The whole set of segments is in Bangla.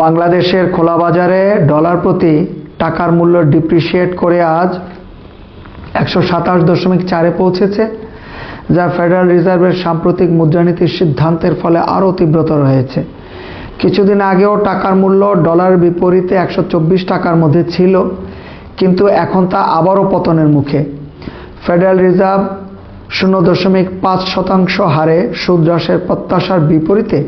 বাংলাদেশের খোলা বাজারে ডলার প্রতি টাকার মূল্য ডিপ্রিসিয়েট করে আজ একশো সাতাশ দশমিক চারে পৌঁছেছে, যা ফেডারেল রিজার্ভের সাম্প্রতিক মুদ্রানীতির সিদ্ধান্তের ফলে আরও তীব্রতর হয়েছে। কিছুদিন আগেও টাকার মূল্য ডলারের বিপরীতে একশো চব্বিশ টাকার মধ্যে ছিল, কিন্তু এখন তা আবারও পতনের মুখে। ফেডারেল রিজার্ভ শূন্য দশমিক পাঁচ শতাংশ হারে সুদ হ্রাসের প্রত্যাশার বিপরীতে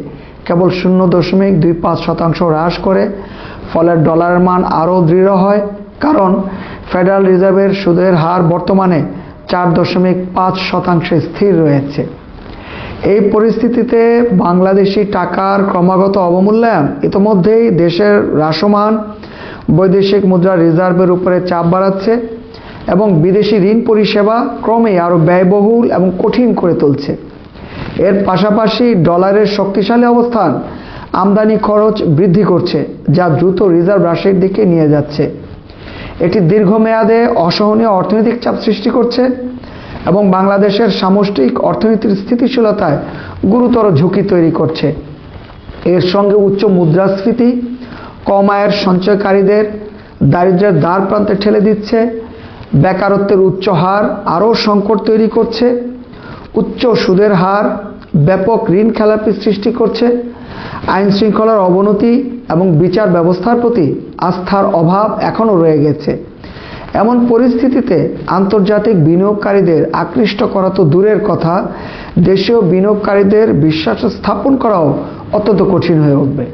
কেবল শূন্য দশমিক দুই পাঁচ শতাংশ হ্রাস করে, ফলে ডলারের মান আরও দৃঢ় হয়, কারণ ফেডারেল রিজার্ভের সুদের হার বর্তমানে চার দশমিক পাঁচ শতাংশে স্থির রয়েছে। এই পরিস্থিতিতে বাংলাদেশি টাকার ক্রমাগত অবমূল্যায়ন ইতোমধ্যেই দেশের হ্রাসমান বৈদেশিক মুদ্রা রিজার্ভের উপরে চাপ বাড়াচ্ছে এবং বিদেশি ঋণ পরিষেবা ক্রমেই আরও ব্যয়বহুল এবং কঠিন করে তুলছে। এর পাশাপাশি ডলারের শক্তিশালী অবস্থান আমদানি খরচ বৃদ্ধি করছে, যা দ্রুত রিজার্ভ হ্রাসের দিকে নিয়ে যাচ্ছে। এটি দীর্ঘমেয়াদে অসহনীয় অর্থনৈতিক চাপ সৃষ্টি করছে এবং বাংলাদেশের সামষ্টিক অর্থনীতির স্থিতিশীলতায় গুরুতর ঝুঁকি তৈরি করছে। এর সঙ্গে উচ্চ মুদ্রাস্ফীতি, কম আয়ের সঞ্চয়কারীদের দারিদ্র্যের দ্বার প্রান্তে ঠেলে দিচ্ছে, বেকারত্বের উচ্চ হার আরও সংকট তৈরি করছে। উচ্চ সুদের হার, ব্যাপক ঋণ খেলাপি সৃষ্টি করছে। আইন শৃঙ্খলার অবনতি এবং বিচার ব্যবস্থার প্রতি আস্থার অভাব এখনও রয়ে গেছে। এমন পরিস্থিতিতে আন্তর্জাতিক বিনিয়োগকারীদের আকৃষ্ট করা তো দূরের কথা, দেশীয় বিনিয়োগকারীদের বিশ্বাস স্থাপন করাও অত্যন্ত কঠিন হয়ে উঠবে।